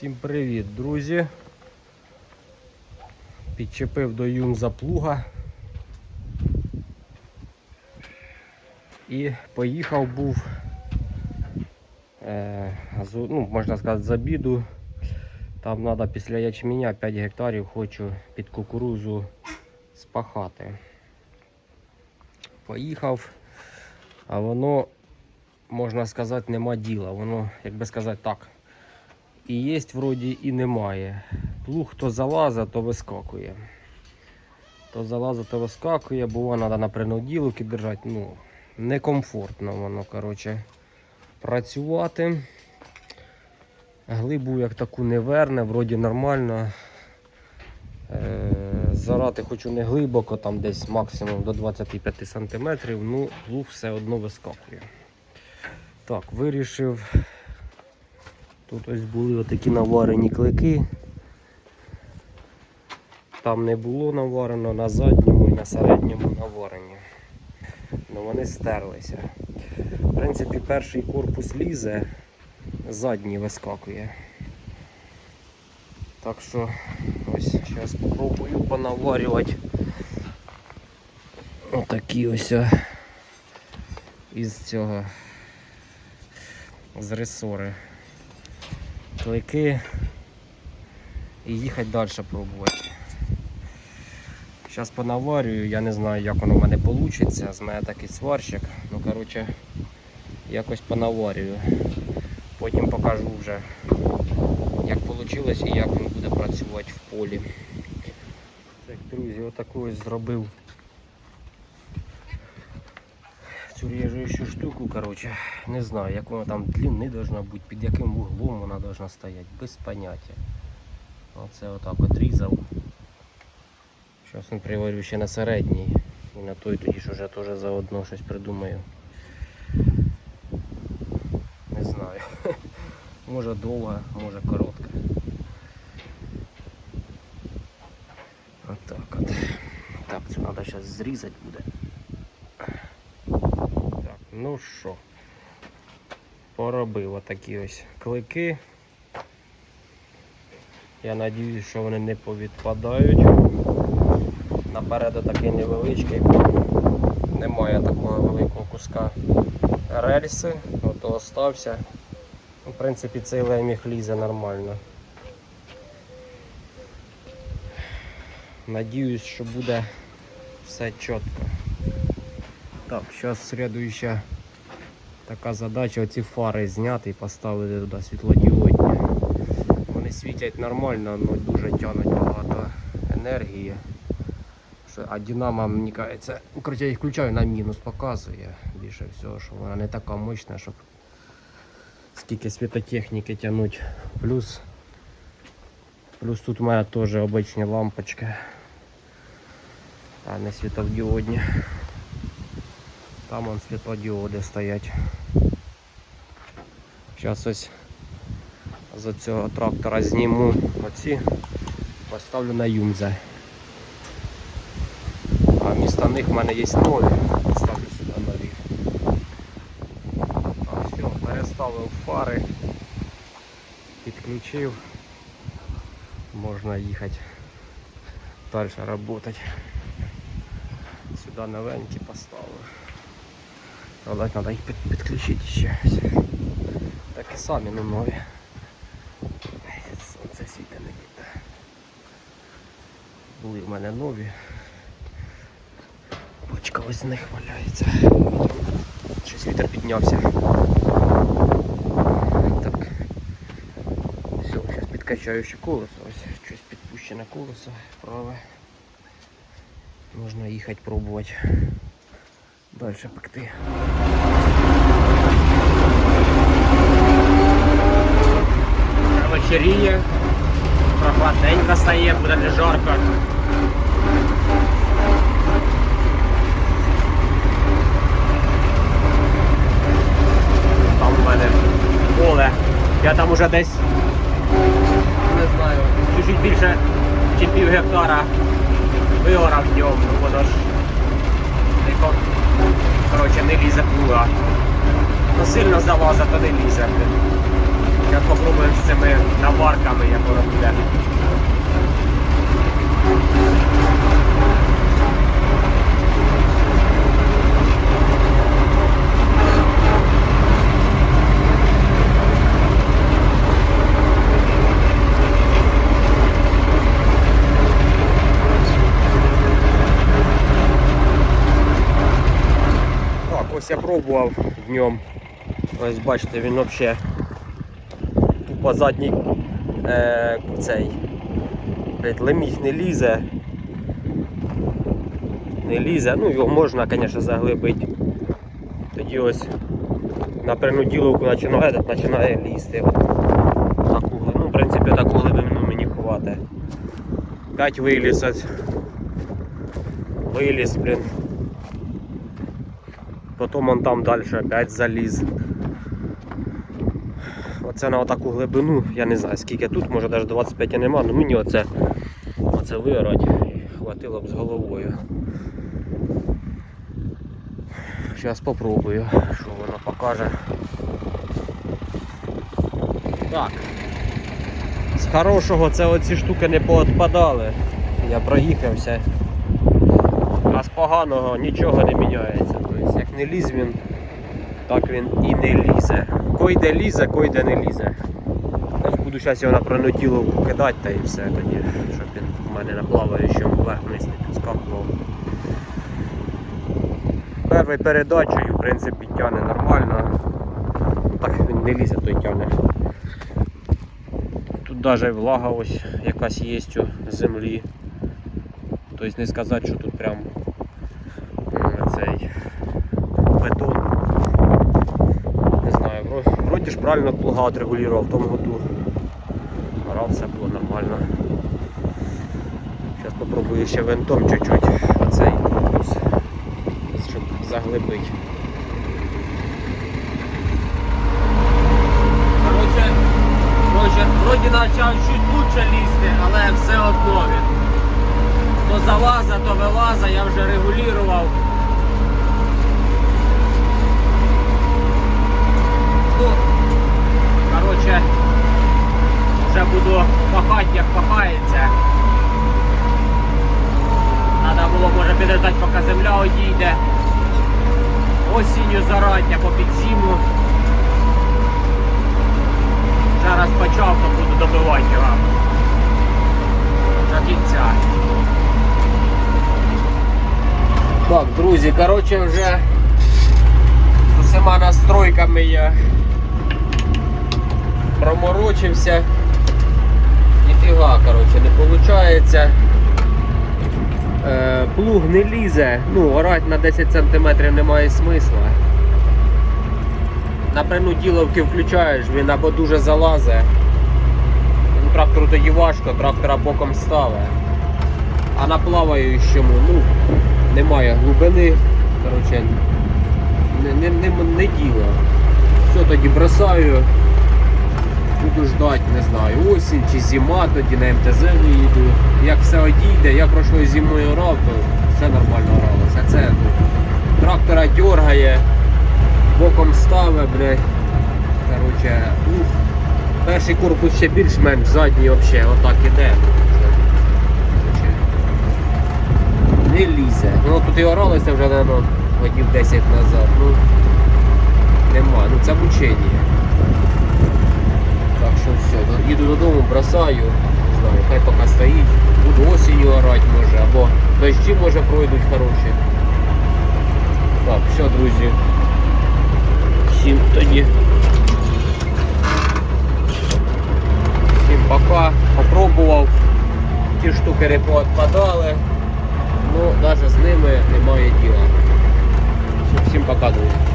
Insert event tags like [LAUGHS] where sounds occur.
Всім привіт, друзі. Підчепив до юнза плуга. І поїхав був, е, ну, можна сказати, з обіду. Там треба після ячменя 5 гектарів хочу під кукурузу спахати. Поїхав, а воно, можна сказати, нема діла. Воно, як би сказати так, і є вроді і немає. Плуг то залазить, то вискакує. То залазить, то вискакує, бо треба на принуділки держати. Ну, некомфортно воно, коротше, працювати. Глибу як таку не верне, вроді нормально. Е, Зарати хочу не глибоко, там десь максимум до 25 см, ну плуг все одно вискакує. Так, вирішив. Тут ось були отакі наварені клики. Там не було наварено на задньому і на середньому наварені. Ну вони стерлися. В принципі, перший корпус лізе, задній вискакує. Так що ось зараз спробую понаварювати отакі ось із цього з ресори клики і їхати далі пробувати. Зараз понаварюю, я не знаю, як воно в мене вийде. З мене такий сварщик. Ну, коротше, якось понаварюю. Потім покажу вже, як вийшло і як він буде працювати в полі. Так, друзі, отаку ось зробив цю ріжущу штуку, коротше, не знаю, як вона там длини должна бути, під яким вуглом вона должна стояти, без поняття. Оце отак от різав. Зараз він приварю ще на середній. І на той тоді ж теж заодно щось придумаю. Не знаю. [LAUGHS] Може довга, може коротка. Отак от. Так, це треба зараз зрізати буде. Ну що, поробив отакі ось клики. Я надіюсь, що вони не повідпадають. Наперед такий невеличкий. Немає такого великого куска рельси, ото остався. В принципі, цей леміг лізе нормально. Надіюсь, що буде все чітко. Так, зараз слідуюча така задача оці фари зняти і поставити туди світлодіодні. Вони світять нормально, але дуже тягнуть багато енергії. А Динамо, мені кажеться, ну, коротше, я їх включаю на мінус, показує більше всього, що вона не така мощна, щоб скільки світотехніки тягнуть. Плюс, плюс тут мене теж обичні лампочки, а не світодіодні. Там он світлодіоди стоять. Зараз ось з цього трактора зніму оці, поставлю на юмзе. А вмісто них в мене є нові, поставлю сюди нові. А, все, переставив фари, підключив, можна їхати далі працювати. Сюди новенькі поставив. Але треба їх під, підключити ще. Такі самі, ну нові. Сонце світа не буде. Були в мене нові. Бочка ось з них валяється. Щось вітер піднявся. Так. Все, зараз підкачаю ще колесо. Ось щось підпущене колесо праве. Можна їхати пробувати. Далі пекти. Вечеріє, прохладненько стає, буде не жарко. Там у мене поле. Я там уже десь не знаю, чуть більше, ніж пів гектара вигорав днем, ну воно ж коротше, не лізе плуга. Ну сильно залаза, то не лізе. Я попробуємо з цими наварками, як воно буде. Так, ось я пробував в ньому. Ось бачите, він взагалі тупо задній е, цей блядь, леміг не лізе. Не лізе, ну його можна, звісно, заглибити. Тоді ось на принуділовку починає, починає лізти. Таку, ну, в принципі, таку глибину мені хватить. 5 виліз. Виліз, блін. Потім он там далі опять заліз. Оце на отаку глибину, я не знаю скільки тут, може навіть 25 нема, але мені оце, оце вирать хватило б з головою. Зараз спробую, що воно покаже. Так. З хорошого це оці штуки не поотпадали. Я проїхався. А з поганого нічого не міняється. Не ліз він, так він і не лізе. Койде лізе, койде не лізе. Буду зараз його на проноділовку кидати та і все тоді, щоб він в мене на плаваючому вверх вниз не підскакував. Першою передачею, в принципі, тягне нормально. Так він не лізе, той тягне. Тут навіть влага ось якась є у землі. Тобто не сказати, що тут прям цей бетон. Не знаю, вроді ж правильно плуга отрегулював в тому году. Грав, все було нормально. Зараз попробую ще винтом чуть-чуть оцей корпус, щоб заглибити. Вроді почав чуть лучше лізти, але все одно він. То залаза, то вилаза, я вже регулював. Ну, короче, вже буду пахати, як пахається. Треба було, може, підождати, поки земля одійде. Осінню зарать або під зиму. Зараз почав, то буду добивати його. До кінця. Так, друзі, коротше, вже з усіма настройками я проморочився. Ніфіга, коротше, не виходить. Е, плуг не лізе, ну, орати на 10 см немає смисла. На принуділовки включаєш, він або дуже залазить. Трактору тоді важко, трактора боком ставить. А на плаваючому, ну, немає глибини. Коротше, не, не, не, не діло. Все, тоді бросаю. Буду ждати, не знаю, осінь чи зима, тоді на МТЗ виїду. Як все одійде, я прошлою зимою орав, то все нормально оралося. Це ну, трактора дергає, боком ставить, блядь. Короче, ух. Перший корпус ще більш-менш, задній взагалі отак іде. Не лізе. Ну тут і оралося вже, мабуть, годів 10 назад. Ну, нема, ну це мучення. Так що все, їду додому, бросаю, не знаю, хай поки стоїть, буду осінню орати може, або дощі може пройдуть хороші. Так, все, друзі. Всім тоді. Всім пока. Попробував. Ті штуки не поотпадали. Ну, навіть з ними немає діла. Всім пока, друзі.